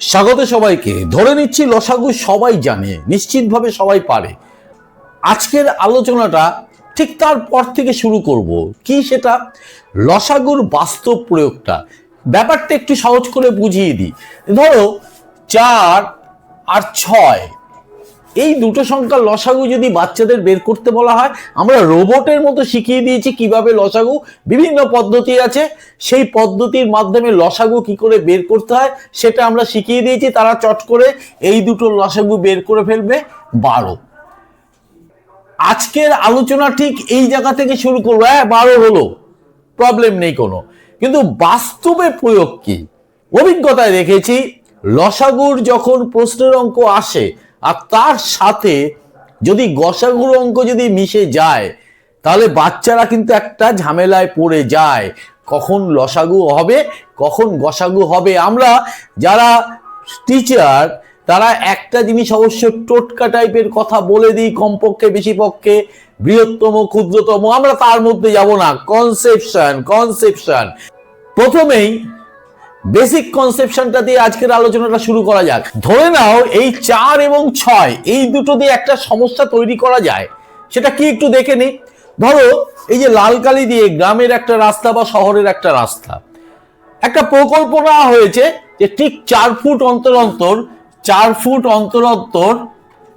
স্বাগত সবাইকে। ধরে নিচ্ছি লসাগু সবাই জানে, নিশ্চিতভাবে সবাই পারে। আজকের আলোচনাটা ঠিক তার পর থেকে শুরু করব। কি সেটা? লসাগুর বাস্তব প্রয়োগটা। ব্যাপারটা একটু সহজ করে বুঝিয়ে দিই। ধরো, চার আর ছয়। এই দুটো সংখ্যার লসাগু যদি বাচ্চাদের বের করতে বলা হয়, আমরা রোবটের মতো শিখিয়ে দিয়েছি কীভাবে লসাগু, বিভিন্ন পদ্ধতি আছে। সেই পদ্ধতির মাধ্যমে লসাগু কি করে বের করতে হয়, সেটা আমরা শিখিয়ে দিয়েছি। তারা চট করে এই দুটো লসাগু বের করে ফেলবে। বারো। আজকের আলোচনা ঠিক এই জায়গা থেকে শুরু করব। হ্যাঁ বারো হলো। প্রবলেম নেই কোনো। কিন্তু বাস্তবে প্রয়োগ কি? অভিজ্ঞতায় দেখেছি, লসাগুর যখন প্রশ্নের অঙ্ক আসে আর তার সাথে যদি গসাগুর অঙ্ক যদি মিশে যায়, তাহলে বাচ্চারা কিন্তু একটা ঝামেলায় পড়ে যায়। কখন লসাগু হবে, কখন গসাগু হবে। আমরা যারা টিচার তারা একটা জিনিস অবশ্য টোটকা টাইপের কথা বলে দিই কমপক্ষে বেশি পক্ষে বৃহত্তম, ক্ষুদ্রতম। আমরা তার মধ্যে যাব না। কনসেপশন কনসেপশন প্রথমেই বেসিক কনসেপশনটা দিয়ে আজকের আলোচনাটা শুরু করা যাক। ধরে নাও, এই চার এবং ছয়, এই দুটো দিয়ে একটা সমস্যা তৈরি করা যায়। সেটা কি একটু দেখে নি? ধরো, এই যে লালকালি দিয়ে গ্রামের একটা রাস্তা বা শহরের একটা রাস্তা। একটা প্রকল্প নেওয়া হয়েছে যে ঠিক চার ফুট অন্তর অন্তর, চার ফুট অন্তর অন্তর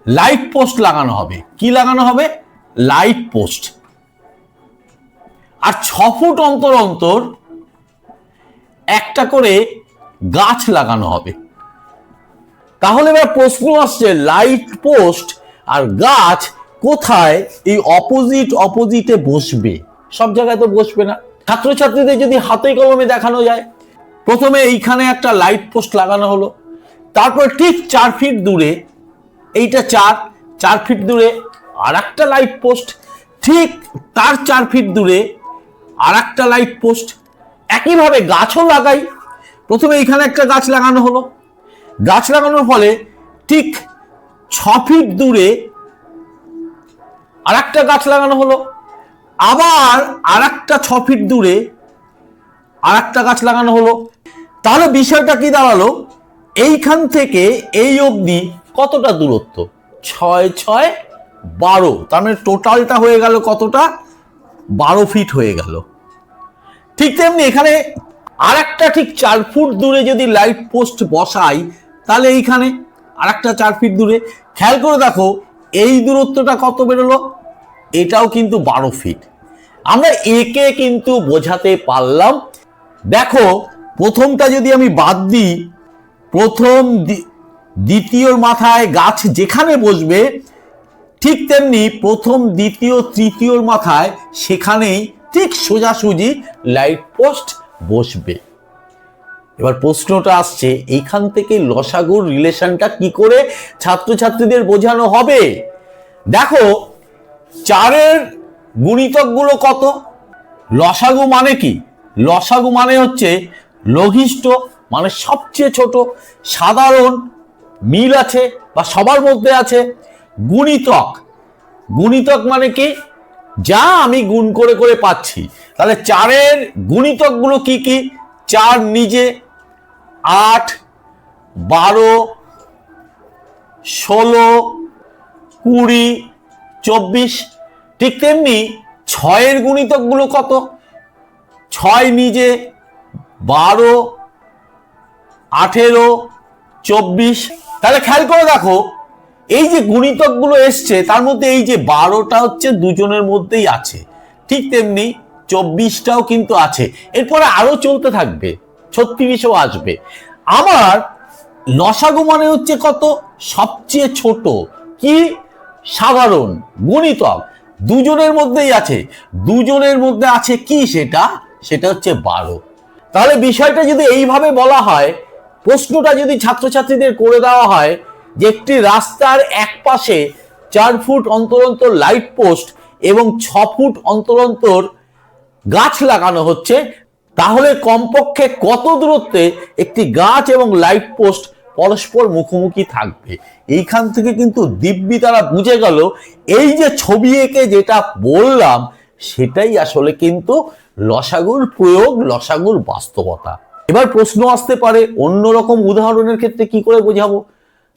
লাইট পোস্ট লাগানো হবে। কি লাগানো হবে? লাইট পোস্ট আর ছ ফুট অন্তর অন্তর একটা করে গাছ লাগানো হবে। তাহলে এবার প্রশ্ন আসছে লাইট পোস্ট আর গাছ কোথায় এই অপোজিট অপোজিটে বসবে? সব জায়গায় তো বসবে না। ছাত্রছাত্রীদের যদি হাতে কলমে দেখানো যায়, প্রথমে এইখানে একটা লাইট পোস্ট লাগানো হলো, তারপর ঠিক চার ফিট দূরে, এইটা চার চার ফিট দূরে আর একটা লাইট পোস্ট ঠিক তার চার ফিট দূরে আর একটা লাইট পোস্ট একইভাবে গাছও লাগাই। প্রথমে এইখানে একটা গাছ লাগানো হলো। গাছ লাগানোর ফলে ঠিক ছ ফিট দূরে আর একটা গাছ লাগানো হলো। আবার আর একটা ছ ফিট দূরে আর একটা গাছ লাগানো হলো। তাহলে বিষয়টা কি দাঁড়াল? এইখান থেকে এই অবধি কতটা দূরত্ব? ছয় ছয়, বারো। তার মানে টোটালটা হয়ে গেল কতটা? বারো ফিট হয়ে গেল। ঠিক তেমনি এখানে আর একটা ঠিক চার ফুট দূরে যদি লাইট পোস্ট বসাই, তাহলে এইখানে আর একটা চার ফিট দূরে। খেয়াল করে দেখো, এই দূরত্বটা কত বেরোলো? এটাও কিন্তু বারো ফিট আমরা একে কিন্তু বোঝাতে পারলাম। দেখো, প্রথমটা যদি আমি বাদ দিই, প্রথম দ্বি- দ্বিতীয়র মাথায় গাছ যেখানে বসবে, ঠিক তেমনি প্রথম, দ্বিতীয় তৃতীয়র মাথায় সেখানেই ঠিক সোজাসুজি লাইট পোস্ট বসবে। এবার প্রশ্নটা আসছে এইখান থেকে লসাগুর রিলেশনটা কি করে ছাত্রছাত্রীদের বোঝানো হবে? দেখো, চারের গুণিতকগুলো কত? লসাগু মানে কি? লসাগু মানে হচ্ছে লঘিষ্ঠ মানে সবচেয়ে ছোট, সাধারণ, মিল আছে বা সবার মধ্যে আছে গুণিতক। গুণিতক মানে কি? যা আমি গুণ করে করে পাচ্ছি, তাহলে চারের গুণিতকগুলো কি কি? চার নিজে, আট, বারো, ষোলো, কুড়ি, চব্বিশ, ঠিক তেমনি ছয়ের গুণিতকগুলো কত? ছয় নিজে, বারো, আঠেরো, চব্বিশ, তাহলে খেয়াল করে দেখো এই যে গুণিতকগুলো এসছে, তার মধ্যে এই যে বারোটা হচ্ছে দুজনের মধ্যেই আছে। ঠিক তেমনি চব্বিশটাও কিন্তু আছে। এরপরে আরও চলতে থাকবে, ছত্রিশও আসবে। আমার লসাগু মানে হচ্ছে কত? সবচেয়ে ছোট। কি? সাধারণ, গুণিতক। দুজনের মধ্যেই আছে। দুজনের মধ্যে আছে কি সেটা? সেটা হচ্ছে বারো। তাহলে বিষয়টা যদি এইভাবে বলা হয়, প্রশ্নটা যদি ছাত্রছাত্রীদের করে দেওয়া হয় যে একটি রাস্তার এক পাশে চার ফুট অন্তর অন্তর লাইট পোস্ট এবং ছ ফুট অন্তর অন্তর গাছ লাগানো হচ্ছে, তাহলে কমপক্ষে কত দূরত্বে একটি গাছ এবং লাইট পোস্ট পরস্পর মুখোমুখি থাকবে? এইখান থেকে কিন্তু দিব্যি তারা বুঝে গেল, এই যে ছবি এঁকে যেটা বললাম, সেটাই আসলে কিন্তু লসাগুর প্রয়োগ, লসাগুর বাস্তবতা। এবার প্রশ্ন আসতে পারে, অন্যরকম উদাহরণের ক্ষেত্রে কি করে বোঝাবো?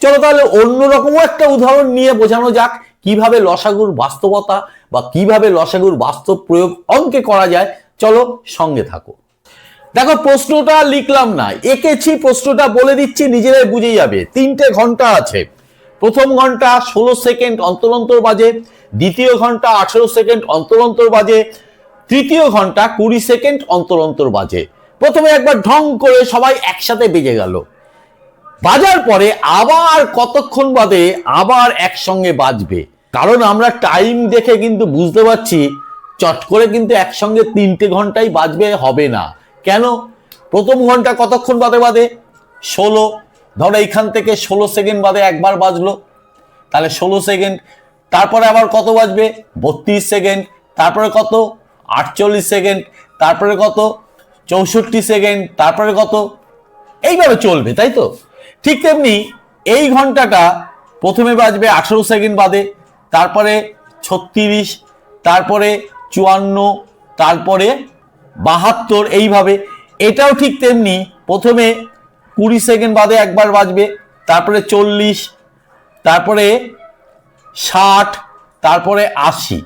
চলো তাহলে অন্যরকমও একটা উদাহরণ নিয়ে বোঝানো যাক, কীভাবে লসাগুর বাস্তবতা বা কীভাবে লসাগুর বাস্তব প্রয়োগ অঙ্কে করা যায়। চলো সঙ্গে থাকো। দেখো, প্রশ্নটা লিখলাম না, এঁকেছি, প্রশ্নটা বলে দিচ্ছি, নিজেরাই বুঝে যাবে। তিনটে ঘণ্টা আছে। প্রথম ঘণ্টা ষোলো সেকেন্ড অন্তর অন্তর বাজে, দ্বিতীয় ঘণ্টা আঠেরো সেকেন্ড অন্তর অন্তর বাজে, তৃতীয় ঘণ্টা কুড়ি সেকেন্ড অন্তর অন্তর বাজে। প্রথমে একবার ঢং করে সবাই একসাথে বেজে গেল। বাজার পরে আবার কতক্ষণ বাদে আবার একসঙ্গে বাজবে? কারণ আমরা টাইম দেখে কিন্তু বুঝতে পারছি, চট করে কিন্তু একসঙ্গে তিনটে ঘন্টাই বাজবে, হবে না। কেন? প্রথম ঘণ্টা কতক্ষণ বাদে বাদে? ষোলো। ধরো এইখান থেকে ষোলো সেকেন্ড বাদে একবার বাজলো। তাহলে ষোলো সেকেন্ড তারপরে আবার কত বাজবে? বত্রিশ সেকেন্ড তারপরে কত? আটচল্লিশ সেকেন্ড তারপরে কত? চৌষট্টি সেকেন্ড তারপরে কত? এইভাবে চলবে, তাই তো? ঠিক তেমনি এই ঘন্টাটা প্রথমে বাজবে আঠেরো সেকেন্ড বাদে, তারপরে ছত্রিশ, তারপরে চুয়ান্ন, তারপরে বাহাত্তর এইভাবে। এটাও ঠিক তেমনি প্রথমে কুড়ি সেকেন্ড বাদে একবার বাজবে, তারপরে চল্লিশ, তারপরে ষাট, তারপরে আশি।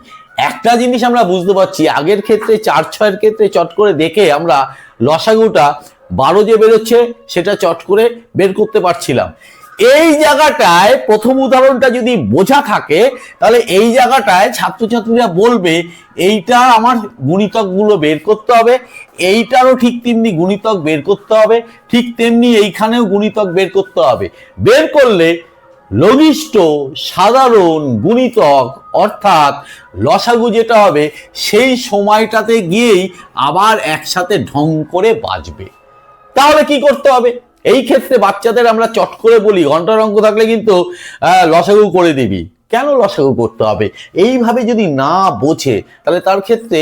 একটা জিনিস আমরা বুঝতে পারছি, আগের ক্ষেত্রে চার, ছয়ের ক্ষেত্রে চট করে দেখে আমরা লসাগুটা বারো যে বেরোচ্ছে, সেটা চট করে বের করতে পারছিলাম। এই জায়গাটায় প্রথম উদাহরণটা যদি বোঝা থাকে, তাহলে এই জায়গাটায় ছাত্রছাত্রীরা বলবে, এইটা আমার গুণিতকগুলো বের করতে হবে, এইটারও ঠিক তেমনি গুণিতক বের করতে হবে, ঠিক তেমনি এইখানেও গুণিতক বের করতে হবে। বের করলে লঘিষ্ঠ, সাধারণ গুণিতক, অর্থাৎ লসাগু যেটা হবে, সেই সময়টাতে গিয়েই আবার একসাথে ঢং করে বাজবে। তাহলে কি করতে হবে? এই ক্ষেত্রে বাচ্চাদের আমরা চট করে বলি, ঘণ্টার অঙ্ক থাকলে কিন্তু লসাগু করে দিবি। কেন লসাগু করতে হবে? এইভাবে যদি না বোঝে, তাহলে তার ক্ষেত্রে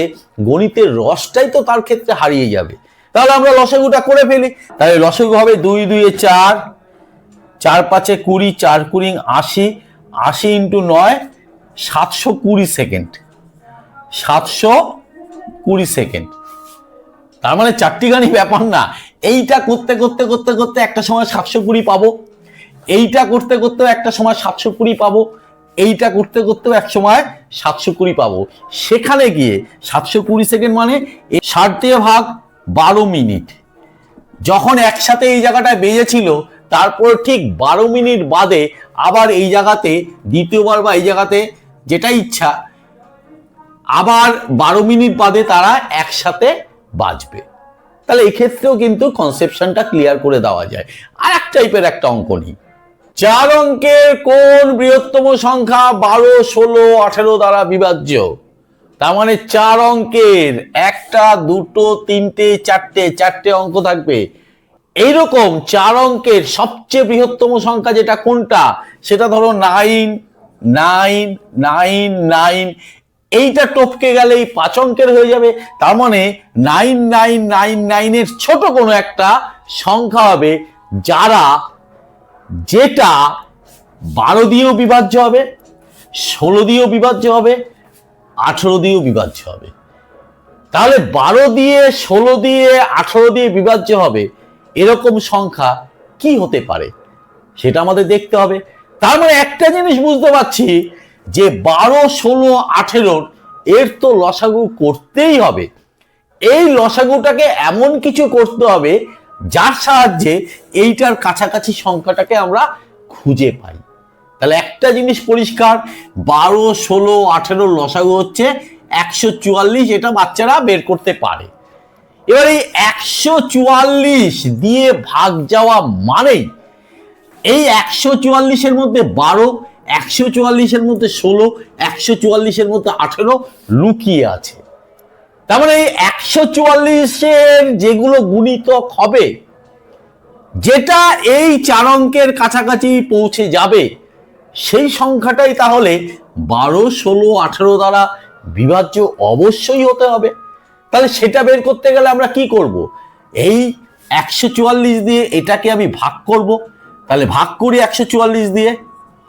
গণিতের রসটাই তো তার ক্ষেত্রে হারিয়ে যাবে। তাহলে আমরা লসাগুটা করে ফেলি। তাহলে লসাগু হবে দুই দুইয়ে চার চার পাঁচে কুড়ি, চার কুড়ি আশি আশি ইন্টু নয়, সাতশো কুড়ি সেকেন্ড। সাতশো কুড়ি সেকেন্ড। তার মানে চারটি গানি ব্যাপার না। এইটা করতে করতে করতে করতে একটা সময় সাতশো কুড়ি পাবো। এইটা করতে, করতেও একটা সময় সাতশো কুড়ি পাবো। এইটা করতে, করতেও এক সময় সাতশো কুড়ি পাবো। সেখানে গিয়ে সাতশো কুড়ি সেকেন্ড মানে ষাট দিয়ে ভাগ বারো মিনিট। যখন একসাথে এই জায়গাটায় বেজেছিল, তারপর ঠিক বারো মিনিট বাদে আবার এই জায়গাতে, দ্বিতীয়বার বা এই জায়গাতে যেটা ইচ্ছা, আবার বারো মিনিট বাদে তারা একসাথে বাজবে। তাহলে এই ক্ষেত্রেও কিন্তু কনসেপশনটা ক্লিয়ার করে দেওয়া যায়। আর এক টাইপের একটা অঙ্ক নিই। চার অঙ্কের কোন বৃহত্তম সংখ্যা বারো, ষোলো, আঠেরো দ্বারা বিভাজ্য। তার মানে চার অঙ্কের একটা, দুটো, তিনটে, চারটে চারটে অঙ্ক থাকবে। এইরকম চার অঙ্কের সবচেয়ে বৃহত্তম সংখ্যা যেটা কোনটা? সেটা ধরো নাইন নাইন নাইন নাইন এইটা টপকে গেলে এই পাঁচ অঙ্কের হয়ে যাবে। তার মানে নাইন নাইন নাইন নাইনের ছোট কোনো একটা সংখ্যা হবে যারা যেটা বারো দিয়েও বিভাজ্য হবে, ষোলো দিয়েও বিভাজ্য হবে, আঠেরো দিয়েও বিভাজ্য হবে। তাহলে বারো দিয়ে ষোলো দিয়ে আঠেরো দিয়ে বিভাজ্য হবে, এরকম সংখ্যা কি হতে পারে? সেটা আমাদের দেখতে হবে। তার মানে একটা জিনিস বুঝতে পারছি যে বারো, ষোলো, আঠেরোর এর তো লসাগু করতেই হবে। এই লসাগুটাকে এমন কিছু করতে হবে যার সাহায্যে এইটার কাছাকাছি সংখ্যাটাকে আমরা খুঁজে পাই। তাহলে একটা জিনিস পরিষ্কার, বারো, ষোলো আঠেরো লসাগু হচ্ছে একশো চুয়াল্লিশ, এটা বাচ্চারা বের করতে পারে। এবার এই একশো চুয়াল্লিশ দিয়ে ভাগ যাওয়া মানেই এই একশো চুয়াল্লিশের মধ্যে বারো একশো চুয়াল্লিশের মধ্যে ষোলো, একশো চুয়াল্লিশের মধ্যে আঠেরো লুকিয়ে আছে। তার মানে একশো চুয়াল্লিশের যেগুলো গুণিতক হবে, যেটা এই চার অঙ্কের কাছাকাছি পৌঁছে যাবে, সেই সংখ্যাটাই তাহলে বারো, ষোলো, আঠেরো দ্বারা বিভাজ্য অবশ্যই হতে হবে। তাহলে সেটা বের করতে গেলে আমরা কি করব? এই একশো চুয়াল্লিশ দিয়ে এটাকে আমি ভাগ করব। তাহলে ভাগ করি একশো চুয়াল্লিশ দিয়ে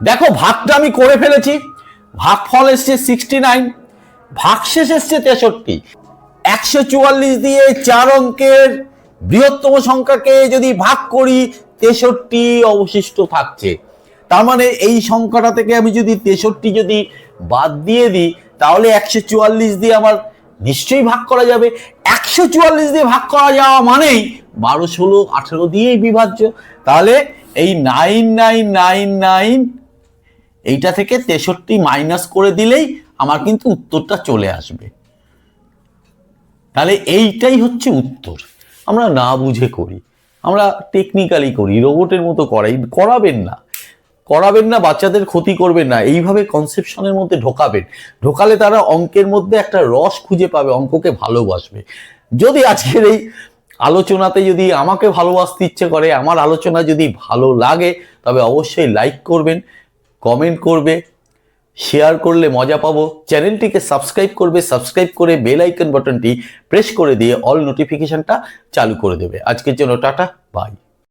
দেখো, ভাগটা আমি করে ফেলেছি। ভাগফল এসছে সিক্সটি নাইন ভাগশেষ এসছে তেষট্টি। একশো চুয়াল্লিশ দিয়ে চার অঙ্কের বৃহত্তম সংখ্যাকে যদি ভাগ করি, তেষট্টি অবশিষ্ট থাকছে। তার মানে এই সংখ্যাটা থেকে আমি যদি তেষট্টি যদি বাদ দিয়ে দিই, তাহলে একশো চুয়াল্লিশ দিয়ে আমার নিশ্চয়ই ভাগ করা যাবে। একশো চুয়াল্লিশ দিয়ে ভাগ করা যাওয়া মানেই বারো, ষোলো, আঠেরো দিয়েই বিভাজ্য। তাহলে এই নাইন নাইন নাইন নাইন এইটা থেকে তেষট্টি মাইনাস করে দিলেই আমার কিন্তু উত্তরটা চলে আসবে। তাহলে এইটাই হচ্ছে উত্তর। আমরা না বুঝে করি। আমরা টেকনিক্যালি করি রোবটের মতো করাই, করাবেন না। করাবেন না, বাচ্চাদের ক্ষতি করবেন না। এইভাবে কনসেপশনের মধ্যে ঢোকাবেন। ঢোকালে তারা অঙ্কের মধ্যে একটা রস খুঁজে পাবে, অঙ্ককে ভালোবাসবে। যদি আজকের এই আলোচনাতে যদি আমাকে ভালোবাসতে ইচ্ছে করে, আমার আলোচনা যদি ভালো লাগে, তবে অবশ্যই লাইক করবেন। কমেন্ট করবে শেয়ার করলে মজা পাবো। চ্যানেলটিকে সাবস্ক্রাইব করবে সাবস্ক্রাইব করে বেল আইকন বাটনটি প্রেস করে দিয়ে অল নোটিফিকেশনটা চালু করে দেবে। আজকের জন্য টাটা বাই